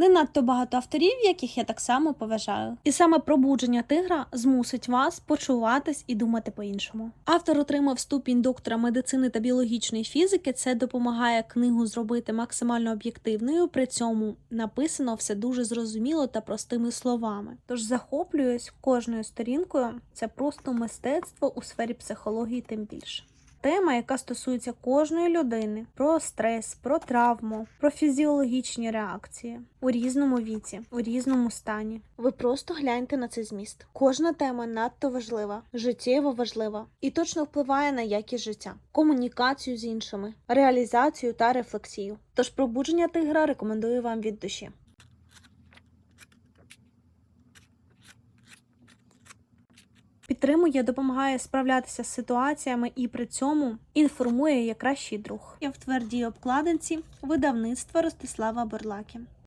Не надто багато авторів, яких я так само поважаю. І саме пробудження тигра змусить вас почуватись і думати по-іншому. Автор отримав ступінь доктора медицини та біологічної фізики. Це допомагає книгу зробити максимально об'єктивною. При цьому написано все дуже зрозуміло та простими словами. Тож захоплююсь кожною сторінкою. Це просто мистецтво у сфері психології, тим більше. Тема, яка стосується кожної людини, про стрес, про травму, про фізіологічні реакції у різному віці, у різному стані. Ви просто гляньте на цей зміст. Кожна тема надто важлива, життєво важлива і точно впливає на якість життя, комунікацію з іншими, реалізацію та рефлексію. Тож пробудження тигра рекомендую вам від душі. Підтримує, допомагає справлятися з ситуаціями і при цьому інформує як кращий друг. Я в твердій обкладинці видавництва Ростислава Берлакі.